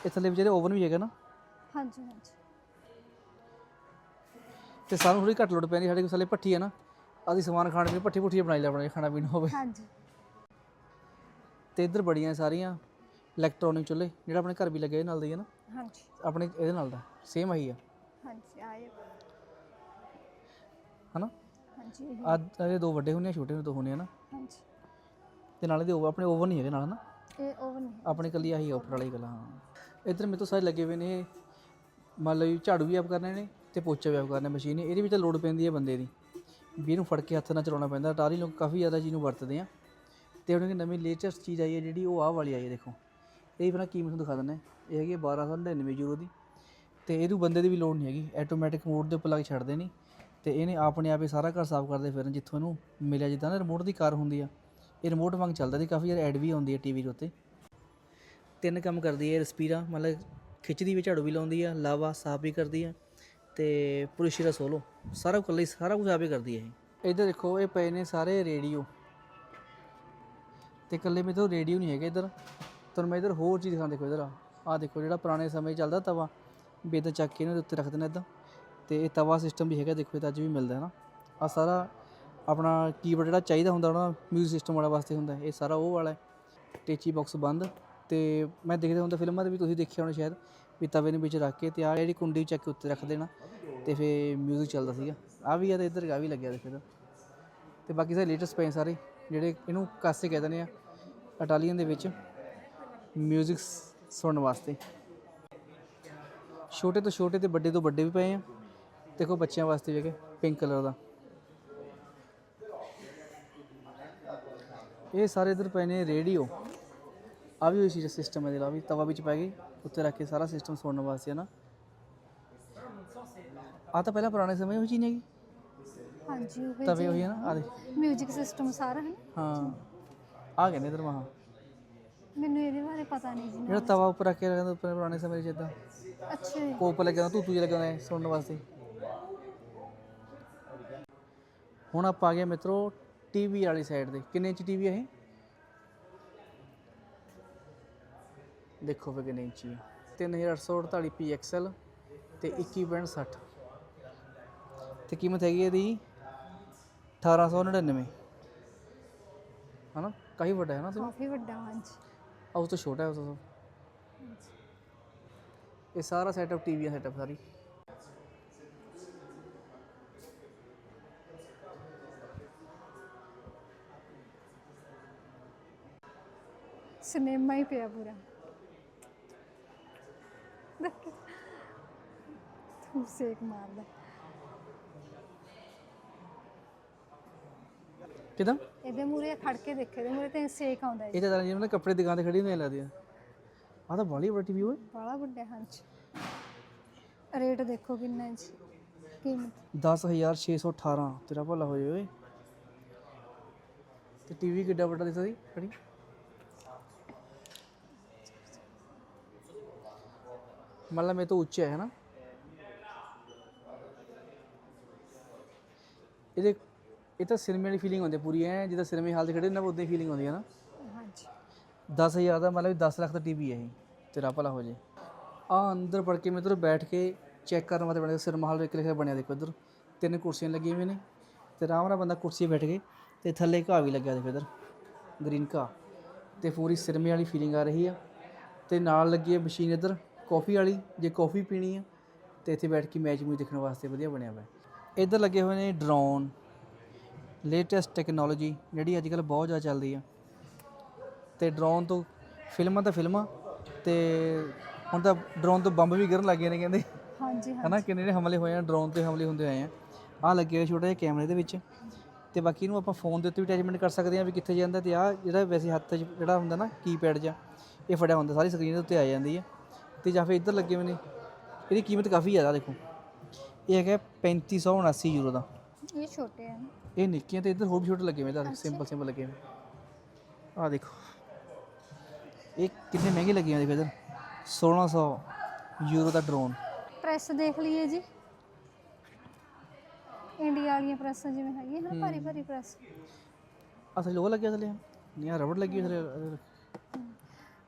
ਇਹ ਥੱਲੇ ਵਿਚਾਰੇ ਓਵਨ ਵੀ ਹੈਗਾ ਨਾ? ਹਾਂਜੀ ਹਾਂਜੀ। ਤੇ ਸਾਨੂੰ ਥੋੜੀ ਘੱਟ ਲੋੜ ਪੈਂਦੀ ਸਾਡੇ ਕੋਲ ਥੱਲੇ ਭੱਠੀ ਹੈ ਨਾ। ਆਦੀ ਸਮਾਨ ਖਾਣ ਪੀਣ ਭੱਠੀ ਭੁੱਠੀ ਬਣਾਈ ਲੈ ਆਪਣਾ ਜੇ ਖਾਣਾ ਪੀਣਾ ਹੋਵੇ। ਹਾਂਜੀ। ਤੇ ਇੱਧਰ ਬੜੀਆਂ ਸਾਰੀਆਂ ਇਲੈਕਟ੍ਰੋਨਿਕ ਚੁੱਲ੍ਹੇ ਜਿਹੜਾ ਆਪਣੇ ਘਰ ਵੀ ਲੱਗੇ ਇਹ ਨਾਲ ਦੇ ਹੈ ਨਾ। ਹਾਂਜੀ। ਆਪਣੇ ਇਹਦੇ ਨਾਲ ਦਾ ਸੇਮ ਆਹੀ ਆ। ਹਾਂਜੀ ਆਏ ਹਨਾ? ਹਾਂਜੀ ਇਹੀ। ਆ ਇਹਦੇ ਦੋ ਵੱਡੇ ਹੁੰਦੇ ਆ ਛੋਟੇ ਹੁੰਦੇ ਦੋ ਹੁੰਦੇ ਆ ਨਾ। ਹਾਂਜੀ। ਤੇ ਨਾਲੇ ਦੇ ਆਪਣੇ ਓਵਨ ਨਹੀਂ ਹੈਗੇ ਨਾਲ ਨਾ ਇਹ ਓਵਨ ਹੈ ਆਪਣੀ ਕੱਲੀ ਆਹੀ ਉੱਪਰ ਵਾਲੀ ਗੱਲ ਹਾਂ। ਇੱਧਰ ਮੇਰੇ ਤੋਂ ਸਾਰੇ ਲੱਗੇ ਹੋਏ ਨੇ ਇਹ। ਮੰਨ ਲਓ ਜੀ ਝਾੜੂ ਵੀ ਆਪ ਕਰਨੇ ਨੇ ਤੇ ਪੋਚਾ ਵੀ ਆਪ ਕਰਨੇ ਮਸ਼ੀਨ ਇਹਦੇ ਵਿੱਚ ਤਾਂ ਲੋਡ ਪੈਂਦੀ ਹੈ ਬੰਦੇ ਦੀ। ਵੀ ਇਹਨੂੰ ਫੜ ਕੇ ਹੱਥ ਨਾਲ ਚਲਾਉਣਾ ਪੈਂਦਾ। ਟਾਰੀ ਲੋਕ ਕਾਫੀ ਜ਼ਿਆਦਾ ਚੀਜ਼ ਨੂੰ ਵਰਤਦੇ ਆ। ਤੇ ਹੁਣ ਇੱਕ ਨਵੀਂ ਲੇਟੈਸਟ ਚੀਜ਼ ਆਈ ਹੈ ਜਿਹੜੀ ਉਹ ਆਹ ਵਾਲੀ ਆਈ ਹੈ, ਦੇਖੋ। ਇਹ ਆਪਣਾ ਕੀਮਤ ਨੂੰ ਦਿਖਾ ਦਿੰਦੇ। ਇਹ ਹੈਗੀ ਹੈ 1299 ਯੂਰੋ ਦੀ। ਤੇ ਇਹਨੂੰ ਬੰਦੇ ਦੀ ਵੀ ਲੋੜ ਨਹੀਂ ਹੈਗੀ। ਆਟੋਮੈਟਿਕ ਮੋਡ ਦੇ ਉੱਪਰ ਲਾ ਕੇ ਛੱਡਦੇ ਨਹੀਂ। ਤੇ ਇਹਨੇ ਆਪਣੇ ਆਪ ਹੀ ਸਾਰਾ ਘਰ ਸਾਫ਼ ਕਰਦੇ ਫਿਰਨ ਜਿੱਥੋਂ ਇਹਨੂੰ ਮਿਲਿਆ। ਜਿੱਦਾਂ ਨਾ ਰਿਮੋਟ ਦੀ ਕਾਰ ਹੁੰਦੀ ਆ। ਇਹ ਰਿਮੋਟ ਵਾਂਗ ਚੱਲਦਾ ਤੇ ਕਾਫੀ ਜ਼ਿਆਦਾ ਐਡ ਵੀ ਆਉਂਦੀ ਹੈ ਟੀਵੀ ਦੇ ਉੱਤੇ। ਤਿੰਨ ਕੰਮ ਕਰਦੀ ਹੈ ਰਸਪੀਰਾ। ਮਤਲਬ ਖਿੱਚਦੀ ਵੀ ਝਾੜੂ ਵੀ ਲਾਉਂਦੀ ਆ, ਲਾਵਾ ਸਾਫ਼ ਵੀ ਕਰਦੀ ਆ। ਤੇ ਪੁਲਿਸ਼ੀ ਦਾ ਸੋਲੋ। ਸਾਰਾ ਕੁਝ ਲਈ ਸਾਰਾ ਕੁਝ ਆਪੇ ਕਰਦੀ ਹੈ ਇਹ। ਇੱਧਰ ਦੇਖੋ, ਇਹ ਪਏ ਨੇ ਸਾਰੇ ਰੇਡੀਓ। ਤੇ ਇਕੱਲੇ ਮੇਰੇ ਤੋਂ ਰੇਡੀਓ ਨਹੀਂ ਹੈਗੇ ਇੱਧਰ। ਤੁਹਾਨੂੰ ਮੈਂ ਇੱਧਰ ਹੋਰ ਚੀਜ਼ ਦਿਖਾਉਂ ਦੇਖੋ ਇੱਧਰ। ਆ ਆਹ ਦੇਖੋ, ਜਿਹੜਾ ਪੁਰਾਣੇ ਸਮੇਂ 'ਚ ਚੱਲਦਾ ਤਵਾ ਵੀ ਇੱਦਾਂ ਚੱਕ ਕੇ ਇਹਨਾਂ ਦੇ ਉੱਤੇ ਰੱਖ ਦੇਣਾ ਇੱਦਾਂ। ਤੇ ਇਹ ਤਵਾ ਸਿਸਟਮ ਵੀ ਹੈਗਾ, ਦੇਖੋ ਇਹ ਤਾਂ ਅੱਜ ਵੀ ਮਿਲਦਾ ਹੈ ਨਾ। ਆ ਸਾਰਾ ਆਪਣਾ ਕੀਬੋਰਡ ਜਿਹੜਾ ਚਾਹੀਦਾ ਹੁੰਦਾ ਉਹਨਾਂ ਮਿਊਜ਼ਿਕ ਸਿਸਟਮ ਵਾਲਾ ਵਾਸਤੇ ਹੁੰਦਾ ਇਹ ਸਾਰਾ ਉਹ ਵਾਲਾ ਹੈ। ਟੇਚੀ ਬਾਕਸ ਬੰਦ। ਤੇ ਮੈਂ ਦੇਖਦਾ ਹੁੰਦਾ ਫਿਲਮਾਂ ਦੇ ਵੀ ਤੁਸੀਂ ਦੇਖਿਆ ਹੋਣਾ ਸ਼ਾਇਦ। ਵੀ ਤਵੇ ਨੂੰ ਵਿੱਚ ਰੱਖ ਕੇ ਤੇ ਆ ਜਿਹੜੀ ਕੁੰਡੀ ਚੱਕ ਕੇ ਉੱਤੇ ਰੱਖ ਦੇਣਾ ਤੇ ਫੇ ਮਿਊਜ਼ਿਕ ਚੱਲਦਾ ਸੀਗਾ। ਆ ਵੀ ਆ ਤੇ ਇੱਧਰ ਆ ਵੀ ਲੱਗਿਆ ਦੇਖੋ ਇੱਧਰ ਤੇ ਬਾਕੀ ਸਾਰੇ ਲੇਟੈਸਟ ਪਏ ਸਾਰੇ, ਜਿਹੜੇ ਇਹਨੂੰ ਕਾਸੇ ਕਹਿ ਦਿੰਦੇ ਆ, ਇਟਾਲੀਅਨ ਦੇ ਵਿੱਚ ਮਿਊਜ਼ਿਕ ਸੁਣਨ ਵਾਸਤੇ। ਛੋਟੇ ਤੋਂ ਛੋਟੇ ਤੇ ਵੱਡੇ ਤੋਂ ਵੱਡੇ ਵੀ ਪਏ ਆ। ਦੇਖੋ ਬੱਚਿਆਂ ਵਾਸਤੇ ਵੀ ਹੈਗੇ ਪਿੰਕ ਕਲਰ ਦਾ। ਇਹ ਸਾਰੇ ਇਧਰ ਪਏ ਨੇ ਰੇਡੀਓ। ਆ ਵੀ ਉਹੀ ਸਿਸਟਮ ਹੈ ਜਿਹੜਾ ਵੀ, ਤਵਾ ਵਿੱਚ ਪੈ ਗਈ। ਉੱਤੇ ਰੱਖ ਕੇ ਸਾਰਾ ਸਿਸਟਮ ਸੁਣਨ ਵਾਸਤੇ ਹੈ ਨਾ। ਆ ਤਾਂ ਪਹਿਲਾਂ ਪੁਰਾਣੇ ਸਮੇਂ ਉਹ ਚੀਜ਼ ਨਹੀਂ ਹੈਗੀ? ਹਾਂਜੀ ਉਹ ਤਵੇ ਉਹੀ ਹੈ ਨਾ ਆ ਦੇ ਮਿਊਜ਼ਿਕ ਸਿਸਟਮ ਸਾਰਾ ਹੈ ਨਾ। ਹਾਂ ਆ ਗਏ ਨੇ ਇਧਰ ਮਹਾ। ਮੈਨੂੰ ਇਹਦੇ ਬਾਰੇ ਪਤਾ ਨਹੀਂ ਜੀ ਜਿਹੜਾ ਤਵਾ ਉੱਪਰ ਰੱਖ ਕੇ ਰੱਖਦਾ ਉੱਪਰ ਪੁਰਾਣੇ ਸਮੇਂ 'ਚ ਇਦਾਂ ਅੱਛਾ ਜੀ। ਕੋਪ ਲੱਗਿਆ ਹੁੰਦਾ ਧੂਤੂ ਜਿਹਾ ਲੱਗਿਆ ਹੁੰਦਾ ਸੁਣਨ ਵਾਸਤੇ। ਹੁਣ ਆਪਾਂ ਆ ਗਏ ਮਿੱਤਰੋ ਟੀਵੀ ਵਾਲੀ ਸਾਈਡ ਤੇ। ਕਿੰਨੇ ਇੰਚ ਟੀਵੀ ਹੈ ਇਹ? ਦੇਖੋ ਫਿਰ ਕਿੰਨੇ ਇੰਚੀ ਹੈ 3848 ਪੀਐਕਸਐਲ ਤੇ 21.60 ਤੇ ਕੀਮਤ ਹੈਗੀ ਇਹਦੀ 1899 ਹਨਾ? ਕਾਫੀ ਵੱਡਾ ਹੈ ਨਾ ਤੇ ਕਾਫੀ ਵੱਡਾ ਹਾਂਜੀ। ਆ ਉਸ ਤੋਂ ਛੋਟਾ ਹੈ ਉਸ ਤੋਂ ਇਹ ਸਾਰਾ ਸੈਟਅਪ ਟੀਵੀ ਦਾ ਸੈਟਅਪ ਸਾਰੀ। ਸਿਨੇਮਾ ਹੀ ਪਿਆ ਪੂਰਾ। ਤੂੰ ਸੇਕ ਮਾਰਦਾ। ਕਿਦਾਂ? ਇਹਦੇ ਮੂਰੇ ਖੜ ਕੇ ਦੇਖੇ ਇਹਦੇ ਮੂਰੇ ਤੇ ਸੇਕ ਆਉਂਦਾ ਜੀ। ਇਹ ਤਾਂ ਤਰ੍ਹਾਂ ਜਿਵੇਂ ਨਾ ਕੱਪੜੇ ਦੀ ਦੁਕਾਨ ਤੇ ਖੜੀ ਹੁੰਦੀ ਲੱਗਦੀ ਆ। ਆਹ ਤਾਂ ਬਾਲੀ ਬੜਾ ਟੀਵੀ ਓਏ ਬੜਾ ਵੱਡਾ ਹਾਂਜੀ। ਰੇਟ ਦੇਖੋ ਕਿੰਨਾ ਹੈ ਜੀ। ਕੀਮਤ। 10618 ਤੇਰਾ ਭਲਾ ਹੋ ਜਾਏ ਓਏ। ਤੇ ਟੀਵੀ ਕਿੱਡਾ ਵੱਡਾ ਦਿਸਦਾ ਸੀ ਖੜੀ? ਮਤਲਬ ਇਹ ਤੋਂ ਉੱਚਾ ਹੈ ਨਾ ਇਹਦੇ ਇਹ ਤਾਂ ਸਿਨੇਮੇ ਵਾਲੀ ਫੀਲਿੰਗ ਹੁੰਦੀ ਪੂਰੀ ਐ ਜਿੱਦਾਂ ਸਿਨੇਮੇ ਹਾਲ 'ਚ ਖੜੇ ਨੇ ਉਦਾਂ ਹੀ ਫੀਲਿੰਗ ਹੁੰਦੀ ਹੈ ਨਾ ਹਾਂਜੀ 10000 ਦਾ ਮਤਲਬ 10 ਲੱਖ ਦਾ ਟੀਵੀ ਹੈ ਇਹ ਤੇਰਾ ਭਲਾ ਹੋ ਜੇ ਆ ਅੰਦਰ ਵੜ ਕੇ ਮੈਂ ਇੱਧਰ ਬੈਠ ਕੇ ਚੈੱਕ ਕਰਨ ਵਾਸਤੇ ਬਣਿਆ ਸਿਨੇਮਾ ਹਾਲ ਇੱਕ ਲਿਖਿਆ ਬਣਿਆ ਦੇਖੋ ਇੱਧਰ ਤਿੰਨ ਕੁਰਸੀਆਂ ਲੱਗੀਆਂ ਹੋਈਆਂ ਨੇ ਤੇ ਆਰਾਮ ਨਾਲ ਬੰਦਾ ਕੁਰਸੀ ਬੈਠ ਕੇ ਤੇ ਥੱਲੇ ਘਾਹ ਵੀ ਲੱਗਿਆ ਦੇਖੋ ਇੱਧਰ ਗ੍ਰੀਨ ਘਾਹ ਤੇ ਪੂਰੀ ਸਿਨੇਮੇ ਵਾਲੀ ਫੀਲਿੰਗ ਆ ਰਹੀ ਆ ਤੇ ਨਾਲ ਲੱਗੀ ਹੈ ਮਸ਼ੀਨ ਇੱਧਰ ਕਾਫੀ ਵਾਲੀ ਜੇ ਕਾਫੀ ਪੀਣੀ ਆ ਤੇ ਇੱਥੇ ਬੈਠ ਕੇ ਮੈਚ ਮੂਚ ਦੇਖਣ ਵਾਸਤੇ ਵਧੀਆ ਬਣਿਆ ਹੋਇਆ। ਹੈ। ਇੱਧਰ ਲੱਗੇ ਹੋਏ ਨੇ ਡਰੋਨ ਲੇਟੈਸਟ ਟੈਕਨੋਲੋਜੀ ਜਿਹੜੀ ਅੱਜ ਕੱਲ੍ਹ ਬਹੁਤ ਜ਼ਿਆਦਾ ਚੱਲਦੀ ਆ। ਤੇ ਡਰੋਨ ਤੋਂ ਫਿਲਮਾਂ ਤਾਂ ਫਿਲਮਾਂ ਤੇ ਹੁਣ ਤਾਂ ਡਰੋਨ ਤੋਂ ਬੰਬ ਵੀ ਗਿਰਨ ਲੱਗੇ ਨੇ ਕਹਿੰਦੇ। ਹਾਂਜੀ ਹਾਂ ਹਨਾ ਕਿੰਨੇ ਨੇ ਹਮਲੇ ਹੋਏ ਆ ਡਰੋਨ ਤੇ ਹਮਲੇ ਹੁੰਦੇ ਆਏ ਆ। ਆ ਲੱਗੇ ਹੋਏ ਛੋਟੇ ਜਿਹੇ ਕੈਮਰੇ ਦੇ ਵਿੱਚ। ਤੇ ਬਾਕੀ ਨੂੰ ਆਪਾਂ ਫੋਨ ਦੇ ਉੱਤੇ ਵੀ ਅਟੈਚਮੈਂਟ ਕਰ ਸਕਦੇ ਆ ਵੀ ਕਿੱਥੇ ਜਾਂਦਾ ਤੇ ਆ ਜਿਹੜਾ ਵੈਸੇ ਹੱਥ 'ਚ ਜਿਹੜਾ ਹੁੰਦਾ ਨਾ ਕੀਪੈਡ ਜਾਂ ਇਹ ਫੜਿਆ ਹੁੰਦਾ ਸਾਰੀ ਸਕਰੀਨ ਦੇ ਉੱਤੇ ਆ ਜਾਂਦੀ ਹੈ ਤੇ ਜਾਂ ਫਿਰ ਇੱਧਰ ਲੱਗੇ ਹੋਏ ਨੇ ਇਹਦੀ ਕੀਮਤ ਕਾਫੀ ਜ਼ਿਆਦਾ ਦੇਖੋ। ਇਹ ਹੈਗਾ 3579 ਯੂਰੋ ਦਾ। ਇਹ ਛੋਟੇ ਹਨ ਇਹ ਨਿੱਕੀਆਂ ਤੇ ਇੱਧਰ ਹੋਰ ਵੀ ਛੋਟੇ ਲੱਗੇ ਹੋਏ ਤਾਂ ਸਿੰਪਲ ਸਿੰਪਲ ਲੱਗੇ ਹੋਏ ਆ ਦੇਖੋ। ਇਹ ਕਿੰਨੇ ਮਹਿੰਗੇ ਲੱਗੇ ਹੋਏ ਦੇਖੋ ਇੱਧਰ। 1600 ਯੂਰੋ ਦਾ ਡਰੋਨ। ਪ੍ਰੈਸ ਦੇਖ ਲਈਏ ਜੀ। ਇੰਡੀਆ ਵਾਲੀਆਂ ਪ੍ਰੈਸਾਂ ਜਿਵੇਂ ਹੈਗੀਆਂ ਹਨ ਭਾਰੀ ਭਾਰੀ ਪ੍ਰੈਸ। ਅਸਲ ਉਹ ਲੱਗਿਆ ਥੱਲੇ। ਨਹੀਂ ਆ ਰਬੜ ਲੱਗੀ ਹੋਈ ਥੱਲੇ।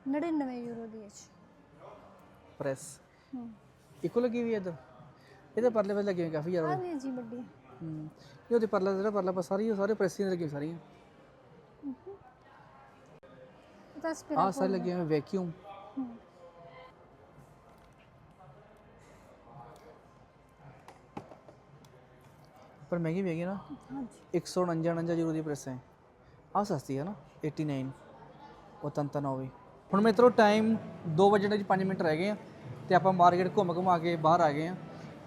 99 ਯੂਰੋ ਦੀ ਹੈ ਜੀ। ਪ੍ਰੈਸ ਹੂੰ ਇੱਕੋ ਲੱਗੀ ਹੈ ਇੱਧਰ। ਇਹਦੇ ਪਰਲੇ ਪਾਸੇ ਲੱਗੇ ਕਾਫੀ ਜ਼ਿਆਦਾ। ਆ ਵੀ ਹੈ ਜੀ ਵੱਡੀ ਹੂੰ। ਇਹ ਉਹਦੇ ਪਰਲਾ ਜਿਹੜਾ ਪਰਲਾ ਪਾਸਾ ਸਾਰੀ ਸਾਰੇ ਪ੍ਰੈਸਿੰਗ ਲੱਗੀਆਂ ਸਾਰੀਆਂ। ਤਾਂ ਸਪਿਰਾ ਆਹ ਸਾਰੇ ਲੱਗੇ ਹੋਏ ਵੈਕਿਊਮ ਪਰ ਮਹਿੰਗੀ ਵੀ ਹੈਗੀ ਨਾ। ਹਾਂਜੀ। 149 ਯੂਰੋ ਦੀ ਪ੍ਰੈਸ ਹੈ। ਆ ਸਸਤੀ ਹੈ ਨਾ 89 ਉਹ ਤੰਤਾ ਨਾ ਹੋਵੇ ਹੁਣ ਮਿੱਤਰੋ ਟਾਈਮ 2 ਵਜੇ ਦੇ 5 ਮਿੰਟ ਰਹਿ ਗਏ ਆ ਤੇ ਆਪਾਂ ਮਾਰਕੀਟ ਘੁੰਮ ਘੁਮਾ ਕੇ ਬਾਹਰ ਆ ਗਏ ਆ।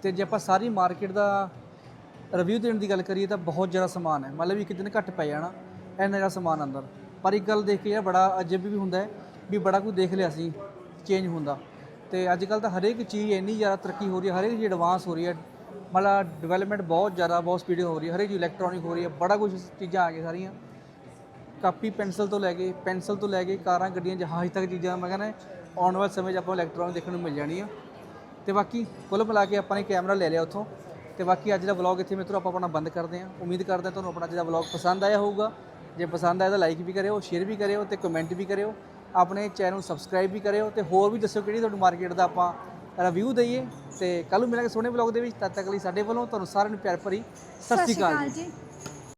ਤੇ ਜੇ ਆਪਾਂ ਸਾਰੀ ਮਾਰਕੀਟ ਦਾ ਰਿਵਿਊ ਦੇਣ ਦੀ ਗੱਲ ਕਰੀਏ ਤਾਂ ਬਹੁਤ ਜ਼ਿਆਦਾ ਸਮਾਨ ਹੈ। ਮਤਲਬ ਇੱਕ ਦਿਨ ਘੱਟ ਪੈ ਜਾਣਾ ਇੰਨਾ ਜ਼ਿਆਦਾ ਸਮਾਨ ਅੰਦਰ। ਪਰ ਇੱਕ ਗੱਲ ਦੇਖ ਕੇ ਇਹ ਬੜਾ ਅਜਬ ਵੀ ਹੁੰਦਾ ਹੈ ਵੀ ਬੜਾ ਕੁਝ ਦੇਖ ਲਿਆ ਸੀ ਚੇਂਜ ਹੁੰਦਾ ਤੇ ਅੱਜ ਕੱਲ ਤਾਂ ਹਰੇਕ ਚੀਜ਼ ਇੰਨੀ ਜ਼ਿਆਦਾ ਤਰੱਕੀ ਹੋ ਰਹੀ ਹੈ, ਹਰੇਕ ਚੀਜ਼ ਐਡਵਾਂਸ ਹੋ ਰਹੀ ਹੈ। ਮਤਲਬ ਡਿਵੈਲਪਮੈਂਟ ਬਹੁਤ ਜ਼ਿਆਦਾ, ਬਹੁਤ ਸਪੀਡ ਹੋ ਰਹੀ ਹੈ, ਹਰੇਕ ਚੀਜ਼ ਇਲੈਕਟ੍ਰੋਨਿਕ ਹੋ ਰਹੀ ਹੈ, ਬੜਾ ਕੁਝ ਚੀਜ਼ਾਂ ਆ ਗਈਆਂ ਸਾਰੀਆਂ। ਕਾਪੀ, ਪੈਨਸਲ ਤੋਂ ਲੈ ਕੇ, ਪੈਨਸਲ ਤੋਂ ਲੈ ਕੇ ਕਾਰਾਂ, ਗੱਡੀਆਂ, ਜਹਾਜ਼ ਤੱਕ ਚੀਜ਼ਾਂ ਮੈਂ ਕਹਿੰਦਾ ਆਉਣ ਵਾਲੇ ਸਮੇਂ 'ਚ ਆਪਾਂ ਇਲੈਕਟ੍ਰੋਨਿਕ ਦੇਖਣ ਨੂੰ ਮਿਲ ਜਾਣੀ ਆ ਤੇ ਬਾਕੀ ਕੁੱਲ ਮਿਲਾ ਕੇ ਆਪਾਂ ਨੇ ਕੈਮਰਾ ਲੈ ਲਿਆ ਉੱਥੋਂ। ਤੇ ਬਾਕੀ ਅੱਜ ਦਾ ਵਲੌਗ ਇੱਥੇ ਮਿੱਤਰੋ ਆਪਾਂ ਆਪਣਾ ਬੰਦ ਕਰਦੇ ਹਾਂ। ਉਮੀਦ ਕਰਦੇ ਹਾਂ ਤੁਹਾਨੂੰ ਆਪਣਾ ਅੱਜ ਦਾ ਵਲੌਗ ਪਸੰਦ ਆਇਆ ਹੋਊਗਾ। ਜੇ ਪਸੰਦ ਆਇਆ ਤਾਂ ਲਾਈਕ ਵੀ ਕਰਿਓ ਸ਼ੇਅਰ ਵੀ ਕਰਿਓ ਤੇ ਕਮੈਂਟ ਵੀ ਕਰਿਓ। ਆਪਣੇ ਚੈਨਲ ਨੂੰ ਸਬਸਕ੍ਰਾਈਬ ਵੀ ਕਰਿਓ ਤੇ ਹੋਰ ਵੀ ਦੱਸਿਓ ਕਿਹੜੀ ਤੁਹਾਨੂੰ ਮਾਰਕੀਟ ਦਾ ਆਪਾਂ ਰਿਵਿਊ ਦਈਏ। ਤੇ ਕੱਲ ਨੂੰ ਮਿਲਾਂਗੇ ਸੋਹਣੇ ਵਲੌਗ ਦੇ ਵਿੱਚ। ਤਦ ਤੱਕ ਲਈ ਸਾਡੇ ਵੱਲੋਂ ਤੁਹਾਨੂੰ ਸਾਰਿਆਂ ਨੂੰ ਪਿਆਰ ਭਰੀ। ਸਤਿ ਸ਼੍ਰੀ ਅਕਾਲ ਜੀ।